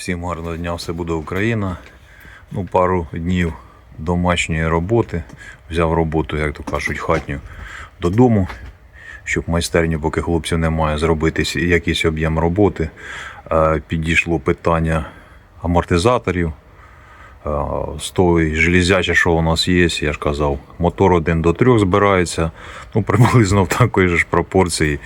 Всім гарного дня, все буде Україна. Ну, пару днів домашньої роботи. Взяв роботу, як то кажуть, хатню додому, щоб майстерню, поки хлопців немає, зробити якийсь об'єм роботи. Е, Підійшло питання амортизаторів. Е, З тої железяче, що у нас є, я ж казав, мотор 1 до 3 збирається. Ну, приблизно в такої ж пропорції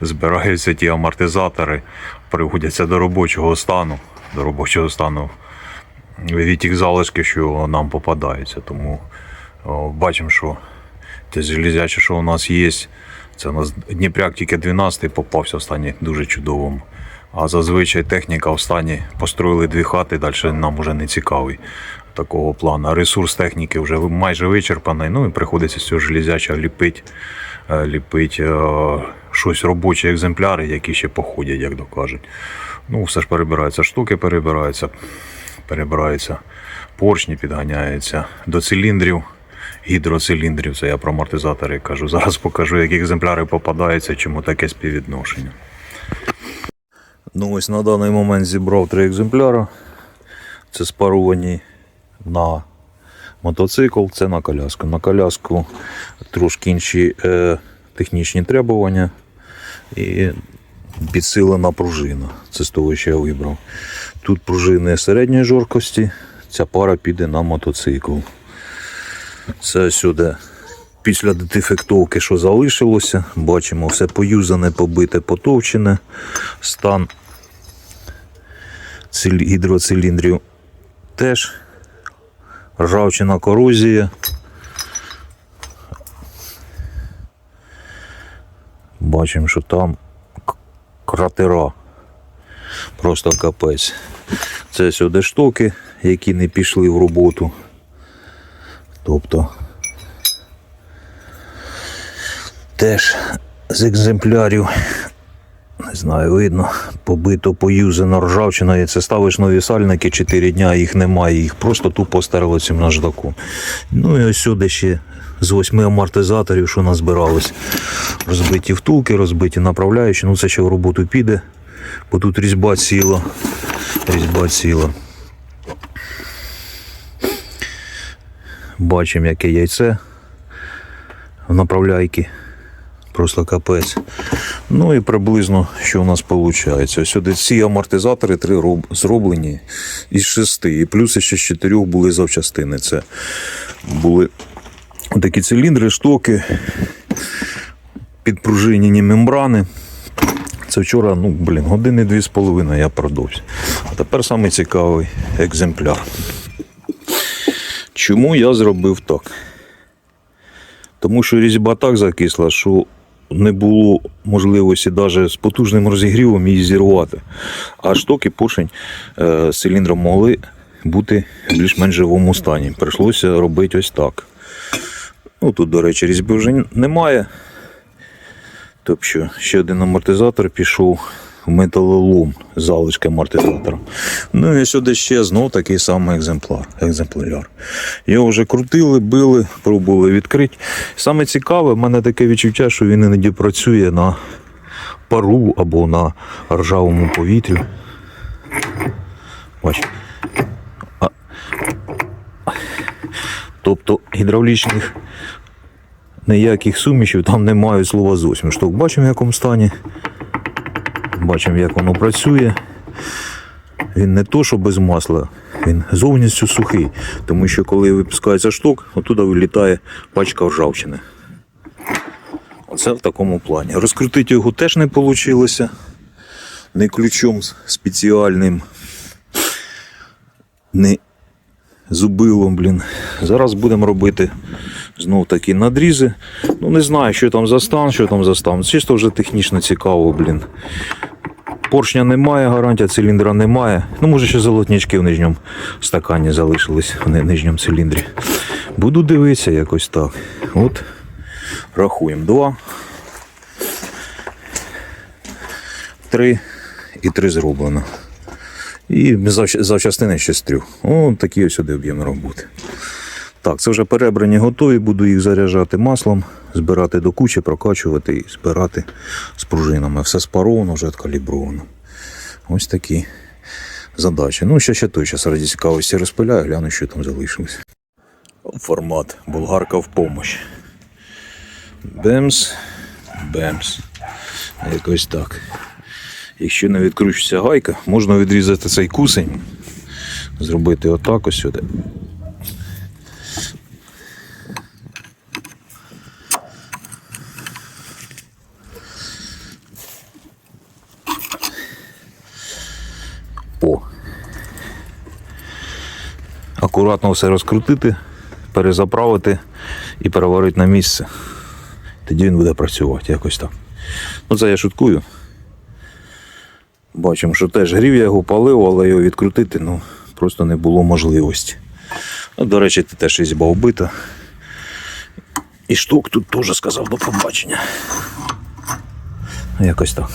збираються ті амортизатори, приводяться до робочого стану, до робочого стану від тих залишків, що нам попадаються. Тому бачимо, що те железяче, що у нас є, це у нас Дніпряк тільки 12 попався в стані дуже чудовому. А зазвичай техніка в стані построїли дві хати, далі нам вже не цікавий такого плану. Ресурс техніки вже майже вичерпаний. Ну і приходиться з цього железяча ліпити, е, ліпить е, щось робочі екземпляри, які ще походять, як то кажуть. Ну, все ж перебираються, штуки перебираються, перебираються поршні, підганяються до циліндрів. Гідроциліндрів, це я про амортизатори кажу. Зараз покажу, які екземпляри попадаються, чому таке співвідношення. Ну ось на даний момент зібрав три екземпляри. Це спаровані на мотоцикл, це на коляску. На коляску трошки інші е, технічні требування і підсилена пружина. Це з того, що я вибрав. Тут пружини середньої жорсткості, ця пара піде на мотоцикл. Це сюди. Після детефектовки, що залишилося, бачимо, все поюзане, побите, потовчене. Стан гідроциліндрів теж. Ржавчина корозія. Бачимо, що там кратера. Просто капець. Це сюди штоки, які не пішли в роботу. Тобто теж з екземплярів, не знаю, видно, побито, поюзано ржавчина. І це ставиш нові сальники 4 дня, їх немає, їх просто тупо стерли цим наждаком. Ну і ось сюди ще з восьми амортизаторів, що назбиралось. Розбиті втулки, розбиті направляючі. Ну це ще в роботу піде, бо тут різьба ціла. Різьба ціла. Бачимо, яке яйце в направляйки. Просто капець. Ну і приблизно що у нас виходить. Ось сюди ці амортизатори три роб- зроблені із шести. І плюс ще з чотирьох були завчастини. Це були такі циліндри, штоки, підпружинені мембрани. Це вчора, ну, блін, години дві з половиною я продовж. А тепер самий цікавий екземпляр. Чому я зробив так? Тому що різьба так закисла, що не було можливості навіть з потужним розігрівом її зірвати. А штоки поршень е, з циліндром могли бути в більш-менш живому стані. Прийшлося робити ось так. Ну, тут, до речі, різьби вже немає. Тобто ще один амортизатор пішов металолом залишки амортизатора. Ну і сюди ще знов такий самий екземпляр. екземпляр. Його вже крутили, били, пробували відкрити. Саме цікаве, в мене таке відчуття, що він іноді працює на пару або на ржавому повітрі. Бач. А... Тобто гідравлічних ніяких сумішів там немає слова зовсім. Шток бачимо в якому стані. Бачимо, як воно працює. Він не то, що без масла, він зовністю сухий. Тому що коли випускається шток, отуда вилітає пачка ржавчини. Оце в такому плані. Розкрутити його теж не вийшло. Не ключом спеціальним, не зубилом, блін. Зараз будемо робити знов такі надрізи. Ну не знаю, що там за стан, що там за стан. Чисто вже технічно цікаво, блін. Поршня немає, гарантія циліндра немає. Ну, може, ще золотнички в нижньому стакані залишились в нижньому циліндрі. Буду дивитися якось так. От, рахуємо. Два. Три і три зроблено. І завч- завчастини ще з трьох. О, такі ось сюди об'єм роботи. Так, це вже перебрані готові, буду їх заряджати маслом, збирати до кучі, прокачувати і збирати з пружинами. Все спаровано, вже откалібровано. Ось такі задачі. Ну, ще ще той час цікавості розпиляю, гляну, що там залишилось. Формат. Болгарка в помощь. Бемс, бемс. Якось так. Якщо не відкручується гайка, можна відрізати цей кусень, зробити отак ось сюди. О. Акуратно все розкрутити, перезаправити і переварити на місце. Тоді він буде працювати якось так. Ну це я шуткую. Бачимо, що теж грів я його палив, але його відкрутити ну, просто не було можливості. Ну, до речі, ти теж різьба вбита. І штук тут теж сказав до побачення. Якось так.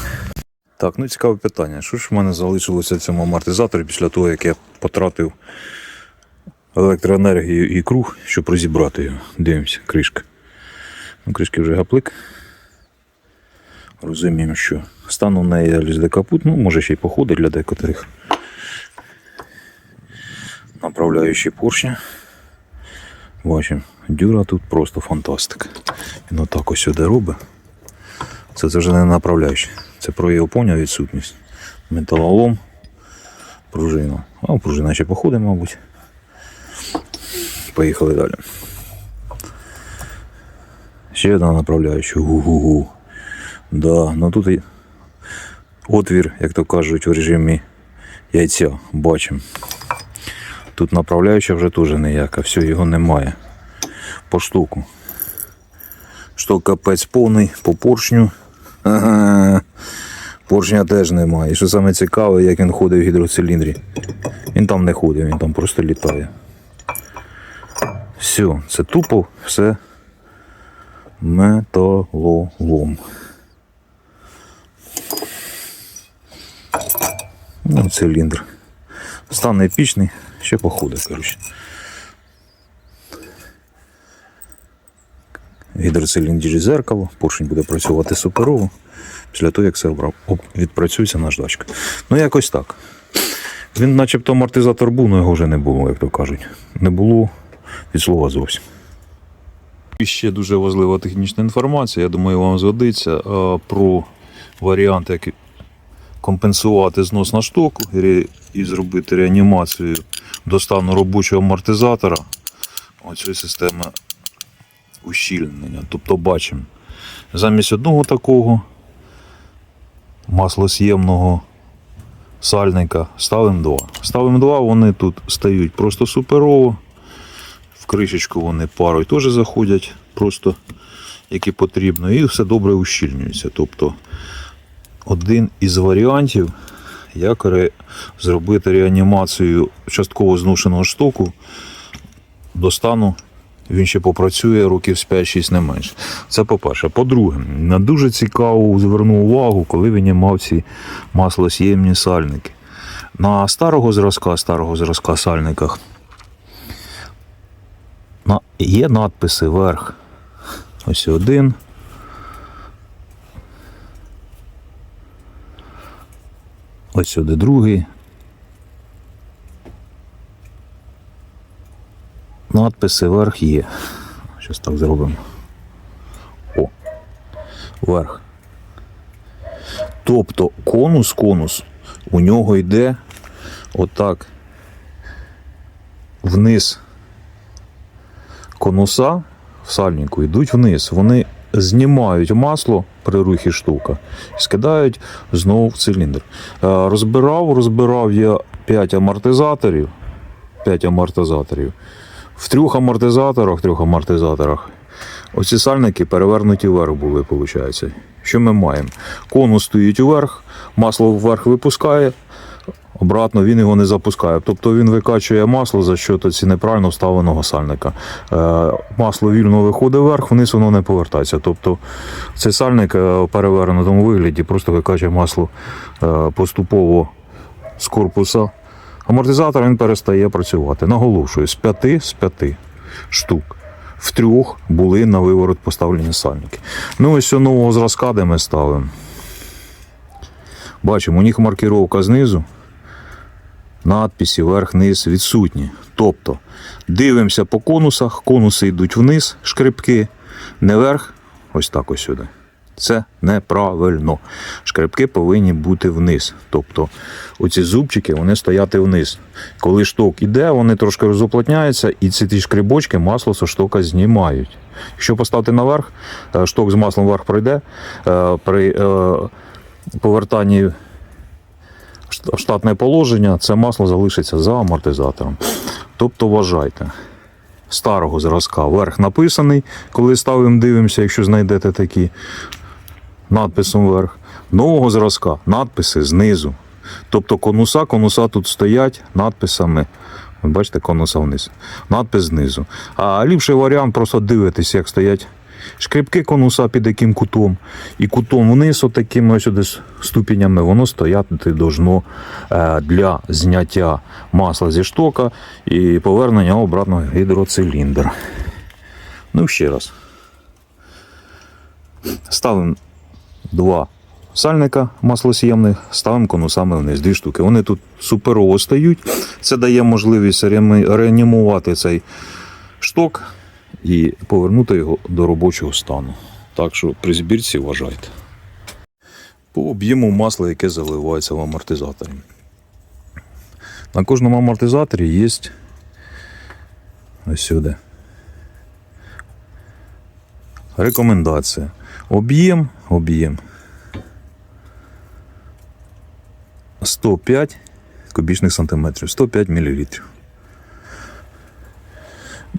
Так, ну цікаве питання. Що ж в мене залишилося в цьому амортизаторі після того, як я потратив електроенергію і круг, щоб розібрати його. Дивимося, кришка. Ну, кришки вже гаплик. Розуміємо, що стан у неї лізде капут, ну, може ще й походить для декотрих. Направляючі поршня. Бачимо, дюра тут просто фантастика. Він отак ось сюди робить. Це, це вже не направляючий. Це про його поняв відсутність. Металолом, пружина. А пружина ще походить, мабуть. Поїхали далі. Ще одна направляюча. Гу-гу-гу. Да, ну тут отвір, як то кажуть, в режимі яйця. Бачимо. Тут направляюча вже теж ніяка, все, його немає. По штуку. Шток капець повний по поршню. Ага. Поршня теж немає. І що саме цікаве, як він ходить в гідроциліндрі. Він там не ходить, він там просто літає. Все, це тупо все металолом. Ну, циліндр. Стан епічний, ще походить, коротше. Гідроциліндрі зеркало, поршень буде працювати суперово. Після того, як обрав, відпрацюється наждачка. Ну, якось так. Він начебто амортизатор був, але його вже не було, як то кажуть. Не було від слова зовсім. І ще дуже важлива технічна інформація, я думаю, вам згодиться е, про варіант, як компенсувати знос на штоку і зробити реанімацію до стану робочого амортизатора оцієї системи ущільнення. Тобто бачимо, замість одного такого маслос'ємного сальника ставимо два. Ставимо два, вони тут стають просто суперово. Кришечку вони парою теж заходять, просто як і потрібно, і все добре ущільнюється. Тобто один із варіантів, як ре... зробити реанімацію частково зношеного штоку до стану. Він ще попрацює років з 5-6 не менше. Це по-перше. По-друге, на дуже цікаву звернув увагу, коли він мав ці маслос'ємні сальники. На старого зразка, старого зразка сальниках є надписи верх. Ось один. Ось сюди другий. Надписи верх є. Щось так зробимо. О. Верх. Тобто конус, конус у нього йде отак вниз конуса в сальнику йдуть вниз. Вони знімають масло при рухі штука і скидають знову в циліндр. Е, Розбирав, розбирав я 5 амортизаторів. 5 амортизаторів. В трьох амортизаторах, трьох амортизаторах. Оці сальники перевернуті вверх були, виходить. Що ми маємо? Конус стоїть вверх, масло вверх випускає, обратно він його не запускає. Тобто він викачує масло за що ці неправильно вставленого сальника. Е, масло вільно виходить вверх, вниз воно не повертається. Тобто цей сальник е, в перевернутому вигляді просто викачує масло е, поступово з корпуса. Амортизатор він перестає працювати. Наголошую, з п'яти з п'яти штук. В трьох були на виворот поставлені сальники. Ну, ось нового зразка, де ми ставимо. Бачимо, у них маркіровка знизу. Надписі верх-низ відсутні. Тобто дивимося по конусах, конуси йдуть вниз, шкрипки, не вверх, ось так ось сюди. Це неправильно. Шкрипки повинні бути вниз. Тобто оці зубчики вони стояти вниз. Коли шток іде, вони трошки розуплотняються, і ці ті шкрибочки масло з штока знімають. Якщо поставити наверх, е, шток з маслом вверх пройде. е, При е, повертанні штатне положення, це масло залишиться за амортизатором. Тобто вважайте, старого зразка верх написаний, коли ставимо, дивимося, якщо знайдете такі надписом вверх. Нового зразка надписи знизу. Тобто конуса, конуса тут стоять надписами. Бачите, конуса вниз. Надпис знизу. А ліпший варіант просто дивитись, як стоять шкрипки конуса під яким кутом. І кутом вниз, отакими ось сюди ступенями, воно стояти должно е, для зняття масла зі штока і повернення обратно в гідроциліндр. Ну, ще раз. Ставимо два сальника маслос'ємних, ставимо конусами вниз, дві штуки. Вони тут суперово стають. Це дає можливість реанімувати цей шток і повернути його до робочого стану. Так що при збірці вважайте. По об'єму масла, яке заливається в амортизаторі. На кожному амортизаторі є ось сюди. Рекомендація. Об'єм, об'єм 105 кубічних сантиметрів, 105 мл.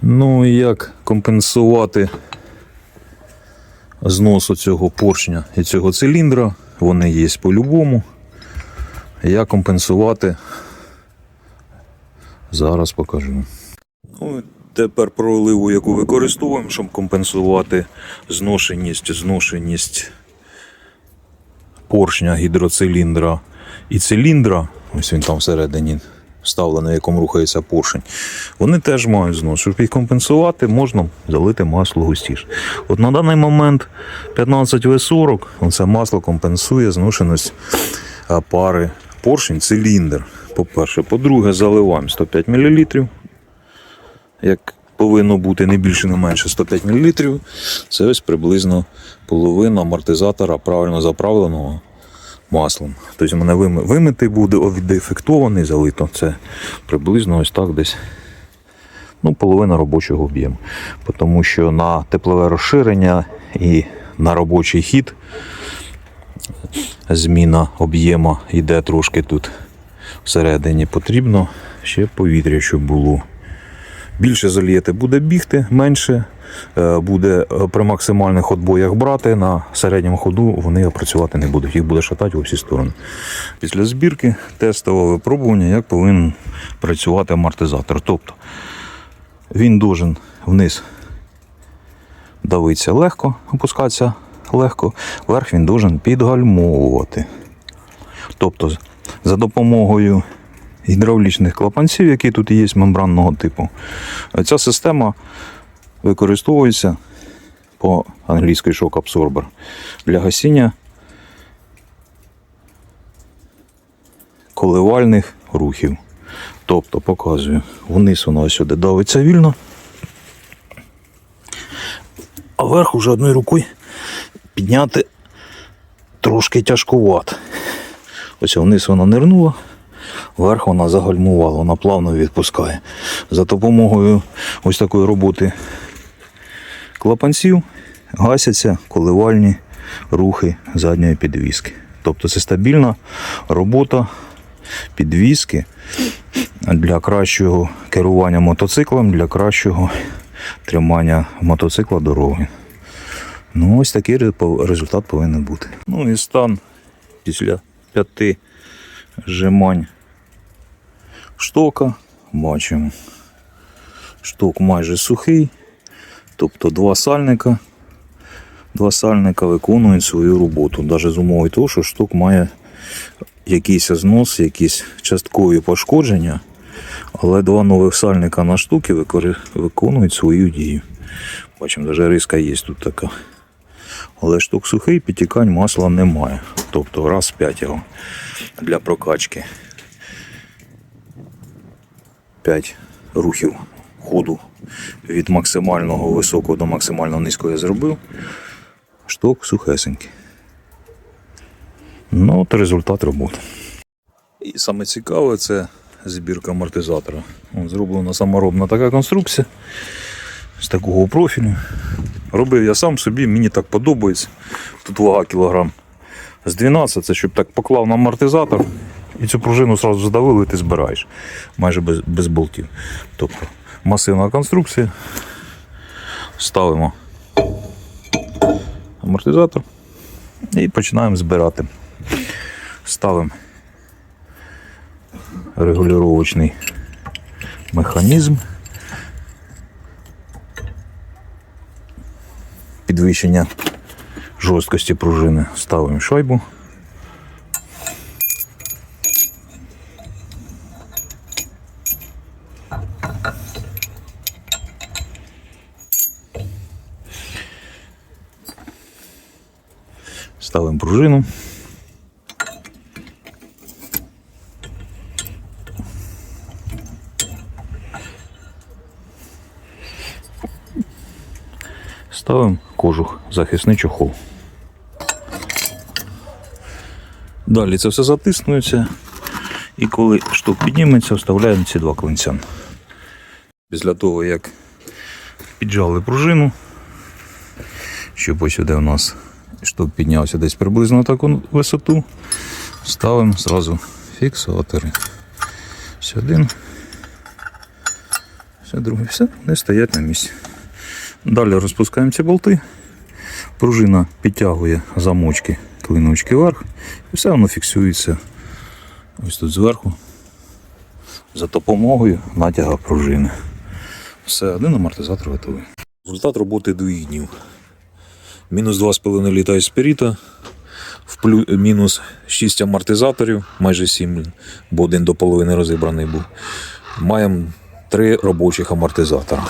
Ну і як компенсувати знос цього поршня і цього циліндра? Вони є по-любому. Як компенсувати? Зараз покажу. Ну, тепер про оливу, яку використовуємо, щоб компенсувати зношеність, зношеність поршня гідроциліндра і циліндра. Ось він там всередині вставлений, на якому рухається поршень. Вони теж мають знос. Щоб їх компенсувати, можна залити масло густіше. От на даний момент 15В40 це масло компенсує зношеність пари поршень, циліндр. По-перше, по-друге, заливаємо 105 мл. Як повинно бути не більше, не менше 105 мл. Це ось приблизно половина амортизатора правильно заправленого маслом. Тобто, мене вими- вимитий буде, віддефектований, залито. Це приблизно ось так десь. Ну, половина робочого об'єму. Тому що на теплове розширення і на робочий хід зміна об'єму йде трошки тут всередині. Потрібно ще повітря, щоб було. Більше зальєте буде бігти, менше е, буде е, при максимальних отбоях брати. На середньому ходу вони працювати не будуть, їх буде шатати у всі сторони. Після збірки тестове випробування, як повинен працювати амортизатор. Тобто він должен вниз давитися легко, опускатися легко, вверх він должен підгальмовувати. Тобто за допомогою гідравлічних клапанців, які тут є мембранного типу. Ця система використовується по англійській шок абсорбер для гасіння коливальних рухів. Тобто показую, вниз воно сюди давиться вільно, а вверх уже одною рукою підняти трошки тяжкувато. Ось вниз вона нирнула, вверх вона загальмувала, вона плавно відпускає. За допомогою ось такої роботи клапанців гасяться коливальні рухи задньої підвіски. Тобто це стабільна робота підвіски для кращого керування мотоциклом, для кращого тримання мотоцикла дороги. Ну, ось такий результат повинен бути. Ну і стан після п'яти жимань штока. Бачимо. Шток майже сухий. Тобто два сальника. Два сальника виконують свою роботу. Навіть з умови того, що шток має якийсь знос, якісь часткові пошкодження. Але два нових сальника на штуки виконують свою дію. Бачимо, навіть риска є тут така. Але штук сухий, підтікань масла немає. Тобто раз 5 його для прокачки. 5 рухів ходу від максимального високого до максимально низького я зробив. Шток сухесенький. Ну, от результат роботи. І саме цікаве це збірка амортизатора. Зроблена саморобна така конструкція з такого профілю. Робив я сам собі, мені так подобається. Тут вага кілограм з 12, це щоб так поклав на амортизатор і цю пружину одразу задавив і ти збираєш майже без, без болтів. Тобто масивна конструкція. Ставимо амортизатор і починаємо збирати. Ставимо регулювачний механізм. Підвищення жорсткості пружини. Ставимо шайбу. Ставимо пружину. Ставимо кожух, захисний чохол. Далі це все затиснується. І коли шток підніметься, вставляємо ці два клинця. Після того, як піджали пружину, щоб ось сюди у нас шток піднявся десь приблизно на таку висоту, ставимо зразу фіксатори. Ось один, все другий, все, вони стоять на місці. Далі розпускаємо ці болти. Пружина підтягує замочки, клиночки вверх, і все воно фіксується ось тут зверху за допомогою натяга пружини. Все, один амортизатор готовий. Результат роботи двох днів. Мінус 2,5 літа еспіріта, мінус 6 амортизаторів, майже 7, бо один до половини розібраний був. Маємо 3 робочих амортизатора.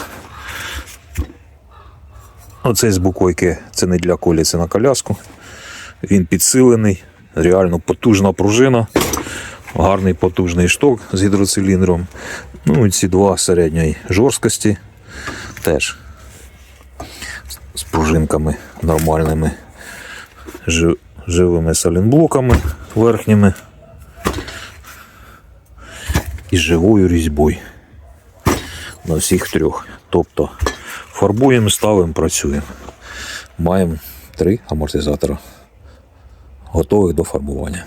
Оцей з буквойки це не для колі, це на коляску. Він підсилений, реально потужна пружина, гарний потужний шток з гідроциліндром. Ну і ці два середньої жорсткості теж з пружинками нормальними, жи- живими салінблоками верхніми і живою різьбою на всіх трьох. Тобто фарбуємо, ставимо, працюємо. Маємо три амортизатора, готових до фарбування.